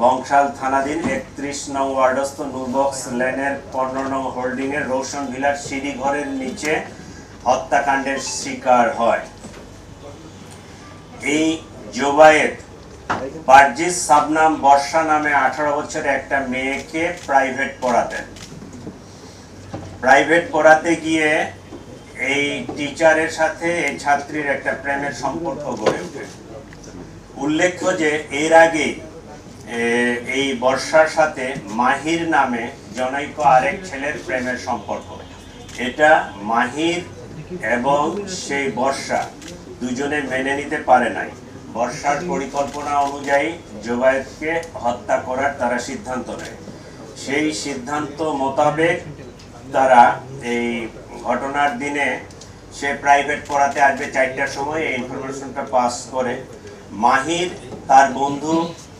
বংশাল থানাধীন একত্রিশ নং ওয়ার্ডস্থ নুরবক্স লেনের পনেরো নং হোল্ডিং এর রোশন ভিলার সিঁড়ি ঘরের নিচে হত্যাকাণ্ডের শিকার হয়। এই জোবায়েত সাবনাম বর্ষা নামে আঠারো বছরের একটা মেয়েকে প্রাইভেট পড়াতেন। প্রাইভেট পড়াতে গিয়ে এই টিচারের সাথে এই ছাত্রীর একটা প্রেমের সম্পর্ক গড়ে ওঠে। উল্লেখ্য যে এর আগে এই বর্ষার সাথে মাহির নামে জনৈক আরেক ছেলের প্রেমের সম্পর্ক। এটা মাহির এবং সেই বর্ষা দুজনে মেনে নিতে পারে নাই। বর্ষার পরিকল্পনা অনুযায়ী জোবায়েতকে হত্যা করার তারা সিদ্ধান্ত নেয়। সেই সিদ্ধান্ত মোতাবেক তারা এই ঘটনার দিনে সে প্রাইভেট পড়াতে আসবে চারটার সময়, এই ইনফরমেশনটা পাস করে। মাহির তার বন্ধু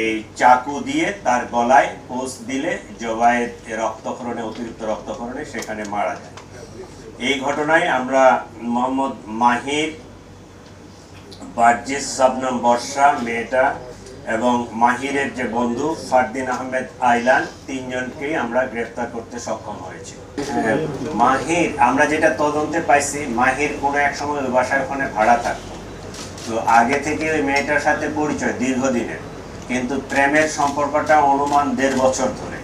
এই চাকু দিয়ে তার গলায় পোস্ট দিলে জবায়েত রক্তক্ষরণে অতিরিক্ত রক্তক্ষরণে সেখানে মারা যায়। এই ঘটনায় আমরা মোহাম্মদ মাহির বার্জিস সাবনাম বর্ষা মেয়েটা এবং মাহিরের যে বন্ধু ফারদিন আহমেদ আইলান তিনজনকেই আমরা গ্রেফতার করতে সক্ষম হয়েছি। হ্যাঁ, মাহির আমরা যেটা তদন্তে পাইছি মাহির কোনো এক সময় ওই বাসায় ওখানে ভাড়া থাকতো। তো আগে থেকে ওই মেয়েটার সাথে পরিচয় দীর্ঘদিনের। কিন্তু প্রেমের সম্পর্কটা অনুমান দেড় বছর ধরে।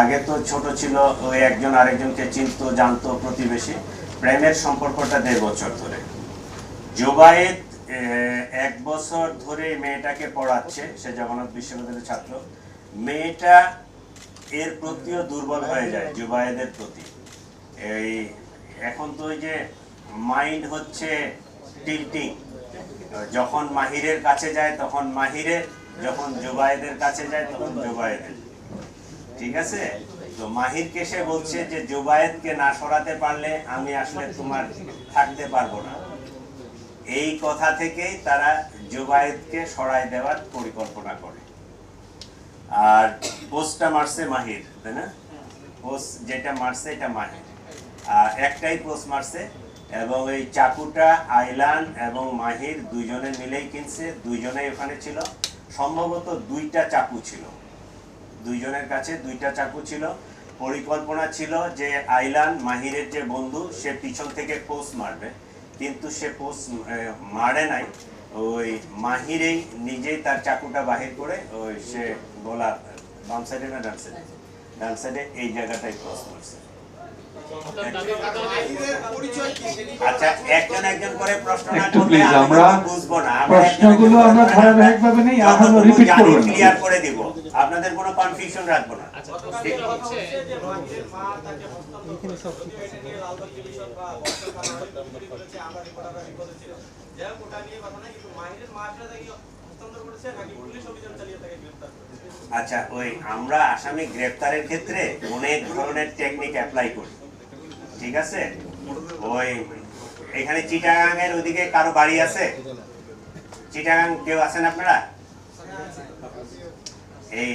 আগে তো ছোট ছিল ওই একজন আরেকজনকে চিনতো, জানতো প্রতিবেশী। প্রেমের সম্পর্কটা দেড় বছর ধরে। জোবায়েত এক বছর ধরে মেয়েটাকে পড়াচ্ছে, সে জগন্নাথ বিশ্ববিদ্যালয়ের ছাত্র। মেয়েটা এর প্রতিও দুর্বল হয়ে যায়, জুবায়েদের প্রতি। এই, এখন তো ওই যে মাইন্ড হচ্ছে টিল্টিং। যখন মাহিরের কাছে যায়, তখন মাহিরের যখন জুবায়েদের কাছে যায়, তখন জুবায়েদের ঠিক আছে? তো মাহিরকে সে বলছে যে জুবায়েদকে না সরাতে পারলে আমি আসলে তোমার থাকতে পারব না। এই কথা থেকেই তারা জুবায়েদকে সরাই দেওয়ার পরিকল্পনা করে। আর পোস্টটা মারছে মাহির, তাই না? পোস্ট যেটা মারছে, এটা মাহির। আর একটাই পোস্ট মারছে এবং এই চাকুটা, আইলান এবং মাহির দুইজনে মিলেই কিনছে দুইজনেই ওখানে ছিল। সম্ভবত দুইটা চাকু ছিল। দুইজনের কাছে দুইটা চাকু ছিল। পরিকল্পনা ছিল যে আইলান, মাহিরের যে বন্ধু, সে পিছন থেকে পোস্ট মারবে। কিন্তু সে পোস্ট মারে নাই। ওই মাহিরেই নিজেই তার চাকুটা বাহির করে ওই সে গোলা বাম সাইডে না ডান সাইডে ডান সাইডে এই জায়গাটাই পোস্ট মারছে। একটু করলে আমরা প্রশ্নগুলো আমরা ধারাবাহিকভাবে নেই, এখনও repeat করব ক্লিয়ার করে দিব। আপনাদের কোনো কনফিউশন রাখব না। আচ্ছা ওই আমরা আসামি গ্রেফতারের ক্ষেত্রে অনেক ধরনের টেকনিক অ্যাপ্লাই করি। ঠিক আছে? ওই, এখানে চিটাগাং এর ওদিকে কারও বাড়ি আছে? চিটাগাং কেউ আছেন আপনারা? এই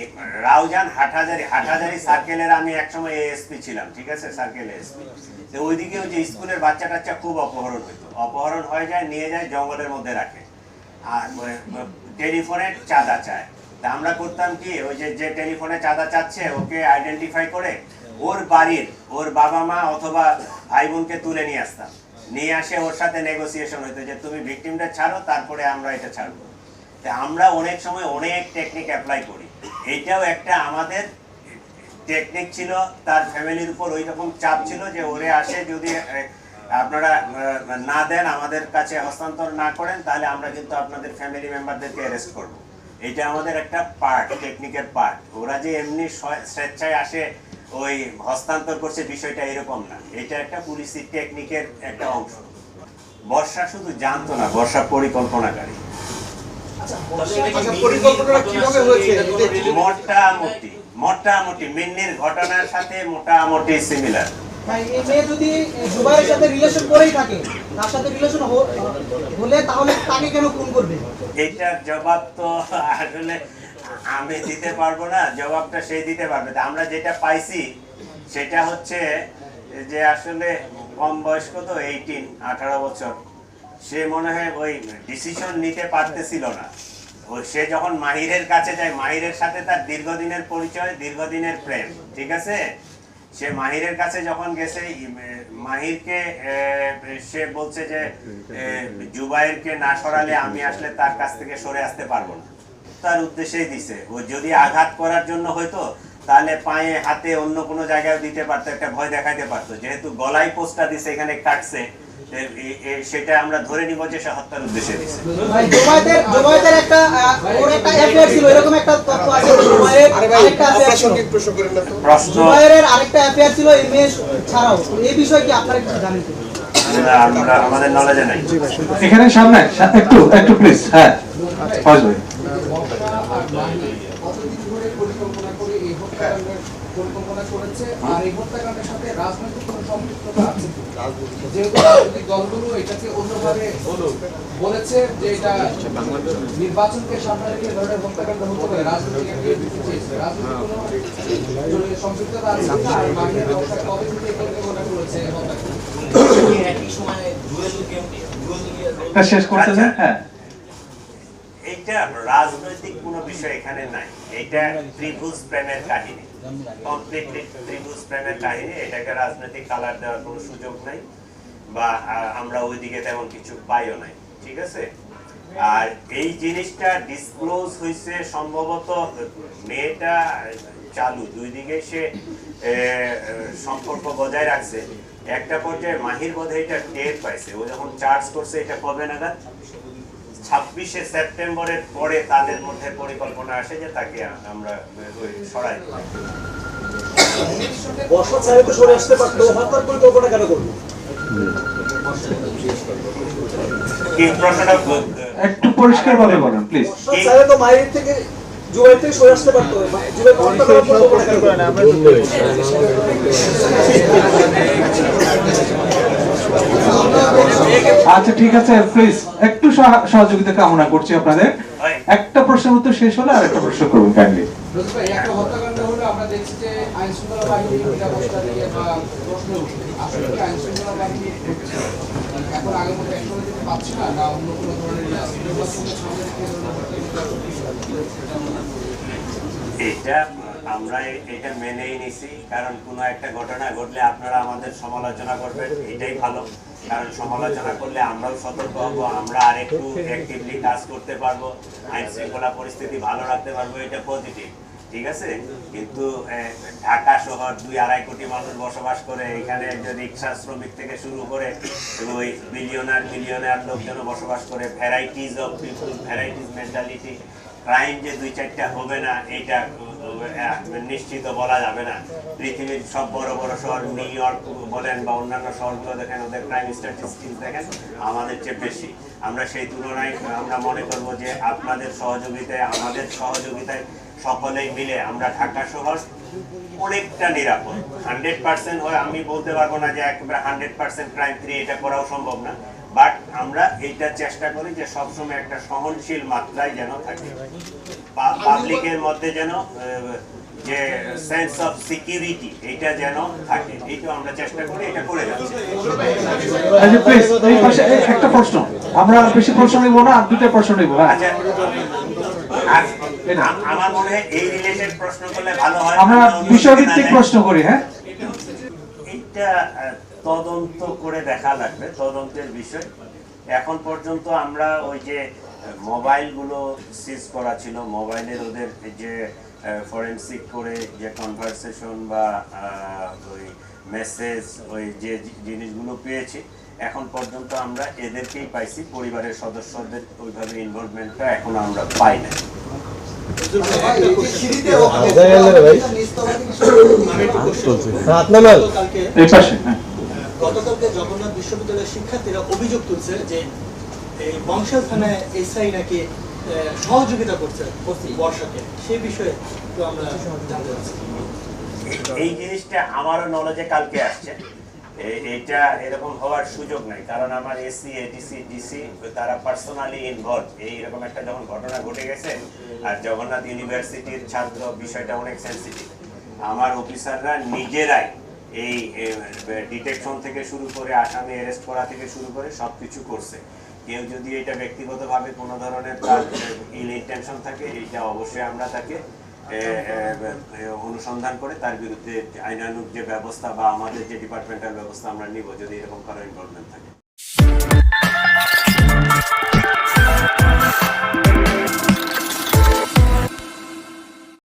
রাউজান হাটহাজারি হাটহাজারি সার্কেলের আমি একসময় এএসপি ছিলাম, ঠিক আছে? সার্কেল এএসপি তো ওইদিকে ওই যে স্কুলের বাচ্চা টাচ্চা খুব অপহরণ হইতো। অপহরণ হয়ে যায়, নিয়ে যায়, জঙ্গলের মধ্যে রাখে। আর টেলিফোনে চাঁদা চায়। তা আমরা করতাম কি, ওই যে যে টেলিফোনে চাঁদা চাচ্ছে, ওকে আইডেন্টিফাই করে ওর বাড়ির, ওর বাবা মা অথবা ভাই বোনকে তুলে নিয়ে আসতাম। নিয়ে আসে ওর সাথে নেগোসিয়েশন হইতো যে, তুমি ভিকটিমটা ছাড়ো, তারপরে আমরা এটা ছাড়বো। তা আমরা অনেক সময় অনেক টেকনিক অ্যাপ্লাই করি। এইটাও একটা আমাদের টেকনিক ছিল, তার ফ্যামিলির উপর ওই রকম চাপ ছিল যে, ওরে আসে যদি আপনারা না দেন, আমাদের কাছে হস্তান্তর না করেন, তাহলে আমরা কিন্তু আপনাদের ফ্যামিলি মেম্বারদেরকে অ্যারেস্ট করব। এটা আমাদের একটা পার্ট টেকনিকের পার্ট ওরা যে এমনি স্বেচ্ছায় আসে ওই হস্তান্তর করছে বিষয়টা এরকম না। এটা একটা পুলিশি টেকনিকের একটা অংশ। বর্ষা শুধু জানতো না বর্ষা পরিকল্পনাকারী। আচ্ছা পরিকল্পনাটা কীভাবে হয়েছে? এটা একটু- মোটামুটি মোটামুটি মিন্নির ঘটনার সাথে মোটামুটি সিমিলার ভাই যদি সাথে রিলেশন করেই থাকে তার সাথে রিলেশন হলে তাহলে তাকে কেন খুন করবে? এইটার জবাব তো আসলে আমি দিতে পারব না, জবাবটা সে দিতে পারবে। আমরা যেটা পাইছি, সেটা হচ্ছে যে আসলে কম বয়স্ক তো এইটিন আঠারো বছর। সে মনে হয় ওই ডিসিশন নিতে পারতেছিল না। ওই সে যখন মাহিরের কাছে যায়, মাহিরের সাথে তার দীর্ঘদিনের পরিচয়, দীর্ঘদিনের প্রেম, ঠিক আছে? সে মাহিরের কাছে যখন গেছে মাহিরকে সে বলছে যে জুবাইরকে না সরালে আমি আসলে তার কাছ থেকে সরে আসতে পারব না। তার উদ্দেশ্যেই দিছে। ও যদি আঘাত করার জন্য হয়তো তাহলে পায়ে হাতে অন্য কোনো জায়গায় দিতে পারতো একটা ভয় দেখাইতে পারতো। যেহেতু গলায় পোস্টটা দিছে এখানে কাটছে সেটা আমরা ধরে নিব যে সে হত্যার উদ্দেশ্যে দিছে। ভাই জুবাইদের জুবাইদের একটা ওর একটা অ্যাফেয়ার ছিল এরকম একটা তথ্য আছে জুবাইরের আরে ভাই আরেকটা অ্যাফেয়ার ছিল। অপ্রাসঙ্গিক প্রশ্ন করেন না প্রশ্ন আরেকটা অ্যাফেয়ার ছিল এই মেয়ে ছাড়াও। এই বিষয়ে কি আপনারা কিছু জানেন? আমাদের নলেজে নাই। এখানে সামনে একটু একটু প্লিজ হ্যাঁ কতদিন ধরে পরিকল্পনা করে এই হত্যাকাণ্ডের পরিকল্পনা করেছে আর এই হত্যাকাণ্ডের সাথে রাজনৈতিক কোনো সম্পৃক্ততা আছে যেহেতু রাজনৈতিক দলগুলো এটাকে অন্যভাবে বলেছে যে এটা নির্বাচনকে সামনে রেখে ধরনের হত্যাকাণ্ড হতে পারে রাজনৈতিক একটা দিতে চেয়েছে রাজনৈতিক কোনো সম্পৃক্ততা আছে আর বাহিরের অবস্থা কবে থেকে পরিকল্পনা করেছে এই হত্যাকাণ্ড এটা শেষ করতে হ্যাঁ। এইটা রাজনৈতিক কোনো বিষয় এখানে নাই। এটা ত্রিভুজ প্রেমের কাহিনী। কমপ্লিটলি ত্রিভুজ প্রেমের কাহিনী। এটাকে রাজনৈতিক কালার দেওয়ার কোনো সুযোগ নাই বা আমরা ওইদিকে তেমন কিছু পাইও নাই, ঠিক আছে? আর এই জিনিসটা ডিসক্লোজ হয়েছে সম্ভবত মেয়েটা চালু দুই দিকে সে সম্পর্ক বজায় রাখছে। একটা পর্যায়ে মাহির বোধহয় এটা টের পাইছে। ও যখন চার্জ করছে, এটা কবে নাগাদ? ছাব্বিশে সেপ্টেম্বরের পরে তাদের মধ্যে পরিকল্পনা আসে যে তাকে আমরা সরাই। দেব। বর্ষা ছাড়ে তো সরে আসতে পারতো হত্যার পরিকল্পনা কেন করব একটু পরিষ্কার ভাবে বলেন প্লিজ বর্ষা তো মায়ের থেকে জুবাই থেকে সরে আসতে পারতো জুবাই পরিকল্পনা কেন করব আচ্ছা ঠিক আছে প্লিজ একটু সহ- সহযোগিতা কামনা করছি আপনাদের। একটা প্রশ্নের উত্তর শেষ হলে আর একটা প্রশ্ন করুন কাইন্ডলি এটা আমরা এটা মেনেই নিছি, কারণ কোনো একটা ঘটনা ঘটলে আপনারা আমাদের সমালোচনা করবেন, এটাই ভালো। কারণ সমালোচনা করলে আমরাও সতর্ক হব, আমরা আরেকটু অ্যাক্টিভলি কাজ করতে পারব আইন শৃঙ্খলা পরিস্থিতি ভালো রাখতে পারব, এটা পজিটিভ ঠিক আছে? কিন্তু ঢাকা শহর দুই আড়াই কোটি মানুষ বসবাস করে, এখানে একজন রিক্সা শ্রমিক থেকে শুরু করে ওই বিলিয়নার মিলিয়নার লোকজন বসবাস করে varieties of people varieties mentality crime যে দুই চারটা হবে না, এটা নিশ্চিত বলা যাবে না। পৃথিবীর সব বড় বড় শহর, নিউ ইয়র্ক বলেন বা অন্যান্য শহরগুলো দেখেন, ওদের ক্রাইম স্ট্যাটিস্টিক্স দেখেন, আমাদের চেয়ে বেশি। আমরা সেই তুলনায়, আমরা মনে করব যে আপনাদের সহযোগিতায়, আমাদের সহযোগিতায় সকলেই মিলে আমরা ঢাকা শহর অনেকটা নিরাপদ। হান্ড্রেড পার্সেন্ট হয়, আমি বলতে পারব না যে একেবারে হান্ড্রেড পার্সেন্ট ক্রাইম ফ্রি এটা করাও সম্ভব না। বাট আমরা এইটা চেষ্টা করি যে সবসময় একটা সহনশীল মাত্রায় যেন থাকে। পাবলিকের মধ্যে যেন যে সেন্স অফ সিকিউরিটি এটা যেন থাকে। এইটা আমরা চেষ্টা করি এটা করে যাচ্ছি। আচ্ছা প্লিজ এই পাশে একটা প্রশ্ন। আমরা আর বেশি প্রশ্ন নিব না আর দুটো প্রশ্ন নিব হ্যাঁ? আচ্ছা আর আমার মনে হয় এই রিলেটেড প্রশ্ন করলে ভালো হয়। আমরা বিষয়ভিত্তিক প্রশ্ন করি হ্যাঁ? এইটা তদন্ত করে দেখা লাগবে তদন্তের বিষয়। এখন পর্যন্ত আমরা ওই যে মোবাইলগুলো সিজ করা ছিল মোবাইলের ওদের যে ফরেন্সিক করে যে কনভারসেশন বা ওই মেসেজ ওই যে জিনিসগুলো পেয়েছি এখন পর্যন্ত আমরা এদেরকেই পাইছি পরিবারের সদস্যদের ওইভাবে ইনভলভমেন্টটা এখন আমরা পাই না কালকে এই পাশে হ্যাঁ। গতকালকে জগন্নাথ বিশ্ববিদ্যালয়ের শিক্ষার্থীরা অভিযোগ তুলছে যে এই বংশের থানায় এসআই নাকি আহ, সহযোগিতা করছে বর্ষাকে। সেই বিষয়ে একটু আমরা জানতে এই জিনিসটা আমারও নলেজে কালকে আসছে। এটা এরকম হওয়ার সুযোগ নাই। কারণ আমার এসি এডিসি ডিসি তারা পার্সোনালি ইনভলভ এইরকম একটা যখন ঘটনা ঘটে গেছে আর জগন্নাথ ইউনিভার্সিটির ছাত্র বিষয়টা অনেক সেন্সিটিভ আমার অফিসাররা নিজেরাই এই ডিটেকশন থেকে শুরু করে আসামি অ্যারেস্ট করা থেকে শুরু করে সব কিছু করছে। কেউ যদি এটা ব্যক্তিগতভাবে কোনো ধরনের তার ইল ইন্টেনশন থাকে, এটা অবশ্যই আমরা তাকে অনুসন্ধান করে তার বিরুদ্ধে আইনানুক যে ব্যবস্থা বা আমাদের যে ডিপার্টমেন্টাল ব্যবস্থা আমরা নিব যদি এরকম কারও ইনভলভমেন্ট থাকে।